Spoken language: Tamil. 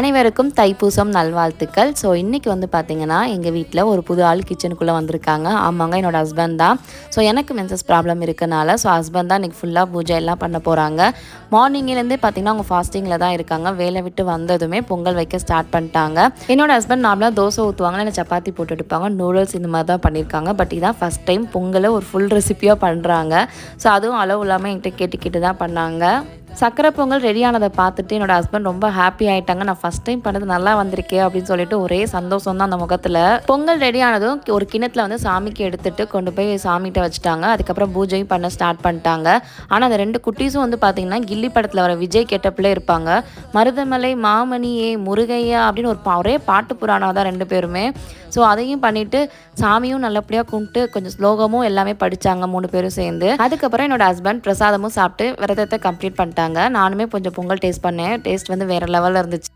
அனைவருக்கும் தைப்பூசம் நல்வாழ்த்துக்கள். ஸோ இன்றைக்கி வந்து பார்த்திங்கன்னா எங்கள் வீட்டில் ஒரு புது ஆள் கிச்சனுக்குள்ளே வந்திருக்காங்க. ஆமாங்க என்னோட ஹஸ்பண்ட் தான். ஸோ எனக்கு மென்சஸ் ப்ராப்ளம் இருக்கனால ஸோ ஹஸ்பண்ட் தான் இன்றைக்கி ஃபுல்லாக பூஜை எல்லாம் பண்ண போகிறாங்க மார்னிங்லேருந்தே பார்த்திங்கன்னா அவங்க ஃபாஸ்டிங்கில் தான் இருக்காங்க. வேலை விட்டு வந்ததுமே பொங்கல் வைக்க ஸ்டார்ட் பண்ணிட்டாங்க. என்னோடய ஹஸ்பண்ட் நார்மலாக தோசை ஊற்றுவாங்க இல்லை சப்பாத்தி போட்டு எடுப்பாங்க. நூடுல்ஸ் இந்த மாதிரி தான் பண்ணியிருக்காங்க பட் இதான் ஃபஸ்ட் டைம் பொங்கலை ஒரு ஃபுல் ரெசிப்பியாக பண்ணுறாங்க ஸோ அதுவும் அளவு இல்லாமல் என்கிட்ட கேட்டு கேட்டு தான் பண்ணாங்க. சக்கரை பொங்கல் ரெடியானதை பார்த்துட்டு என்னோட ஹஸ்பண்ட் ரொம்ப ஹாப்பி ஆயிட்டாங்க. நான் ஃபர்ஸ்ட் டைம் பண்ணது நல்லா வந்திருக்கே அப்படின்னு சொல்லிட்டு ஒரே சந்தோஷம் தான் அந்த முகத்தில். பொங்கல் ரெடியானதும் ஒரு கிணத்துல வந்து சாமிக்கு எடுத்துட்டு கொண்டு போய் சாமிகிட்ட வச்சுட்டாங்க. அதுக்கப்புறம் பூஜையும் பண்ண ஸ்டார்ட் பண்ணிட்டாங்க. ஆனால் அந்த ரெண்டு குட்டீஸும் வந்து பார்த்தீங்கன்னா கில்லி படத்தில் வர விஜய் கெட்டப்பில் இருப்பாங்க. மருதமலை மாமணியே முருகையா அப்படின்னு ஒரு பா- ஒரே பாட்டு புராணம் தான் ரெண்டு பேருமே. ஸோ அதையும் பண்ணிட்டு சாமியும் நல்லபடியாக கும்பிட்டு கொஞ்சம் ஸ்லோகமும் எல்லாமே படிச்சாங்க மூணு பேரும் சேர்ந்து. அதுக்கப்புறம் என்னோட ஹஸ்பண்ட் பிரசாதமும் சாப்பிட்டு விரதத்தை கம்ப்ளீட் பண்ணிட்டாங்க. நானுமே கொஞ்சம் பொங்கல் டேஸ்ட் பண்ணேன். டேஸ்ட் வந்து வேறு லெவலில் இருந்துச்சு.